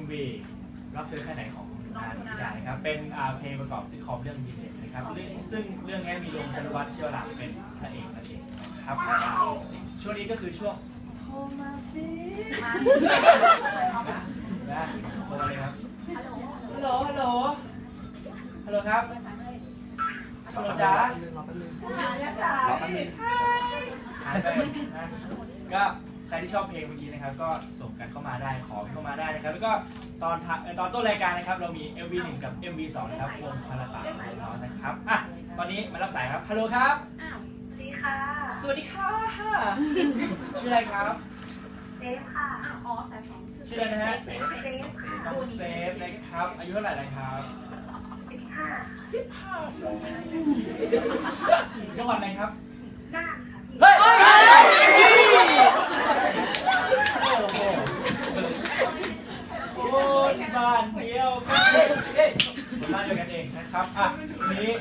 MV รับเธอแค่ไหนของงานวิจัยนะครับเป็นอ่าเพลงประกอบซิทคอมเรื่องดีเจ็นะครับเรื่องซึ่งเรื่องนี้มีลงจรวัฒน์เชียวหลักเป็นพระเอกนั่นเองนะครับช่วงนี้ก็คือช่วงโทรมาสินะโทรมาเลยครับฮัลโหลฮัลโหลฮัลโหลครับฮัลโหลจ้ารอแป๊บนึงรอแป๊บนึงรอแป๊บนึงหายไปนะก็ ใครที่ชอบเพลงเมื่อกี้นะครับ ก็ส่งกันเข้ามาได้ขอเข้ามาได้นะครับ แล้วก็ตอนท้ายเอ่อตอนต้นรายการนะครับ เรามี MV 1กับ MV 2นะครับวงพาราตาของเรานะครับอะตอนนี้มารับสายครับฮัลโหลครับสวัสดีค่ะสวัสดีค่ะชื่ออะไรครับ เซฟค่ะอ๋อสายของชื่ออะไรนะฮะเซฟค่ะน้องเซฟนะครับ อายุเท่าไหร่นะครับสิบห้าสิบห้าจังหวัดไหนครับ น่านค่ะพี่ เฮ้ยโอ้โหโอ้ย บ้านเดียวกันเฮ้ยเฮ้ยบ้านเดียวกันเองนะครับอะวันนี้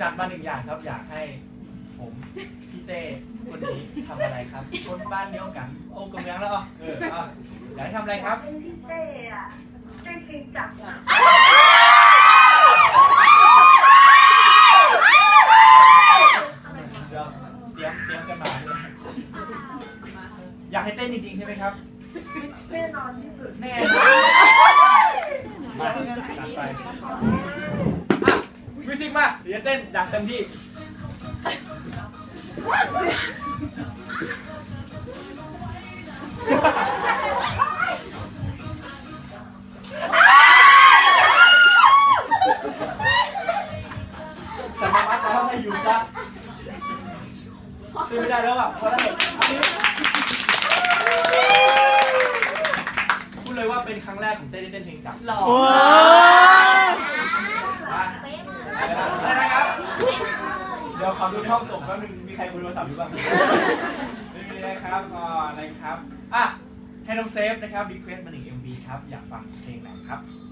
จัดมาหนึ่งอย่างครับอยากให้ผมพี่เต้คนนี้ทำอะไรครับ คนบ้านเดียวกัน โอ้กำลังแล้วอะเอออะอยากให้ทำอะไรครับเป็นพี่เต้อะเต้นเพลงจับอะเดี๋ยวเตรียมเตรียมกันมาด้วยอยากให้เต้นจริงๆใช่ไหมครับ แน่นอนที่สุด แน่นอน มาจัดไปอะมิวสิกมาเดี๋ยวเต้นอยากเต็มที่สามารถทำให้อยู่ซะตื่นไม่ได้แล้วอะเพราะอะไรพูดเลยว่า เป็นครั้งแรกของเต้นที่เต้นเพลงจับหล่อมาอะไรนะครับเดี๋ยวขอดูในห้องส่งแป๊บนึงมีใครบนโทรศัพท์อยู่บ้างไม่มีนะครับอ๋อนะครับอะให้น้องเซฟนะครับรีเควสต์มาหนึ่ง MV ครับอยากฟังเพลงไหนครับรับเจ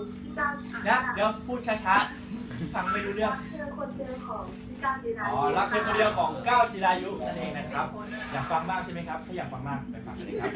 อเรื่องของพี่ก้าวนะเดี๋ยวพูดช้าๆ ฟังไม่รู้เรื่อง เจอคนเจอของพี่ก้าวดีนะอ๋อ รักเธอคนเดียวของก้าวจิรายุนั่นเองนะครับ อยากฟังมากใช่ไหมครับ ถ้าอยากฟังมากไปฟังกันเลยครับ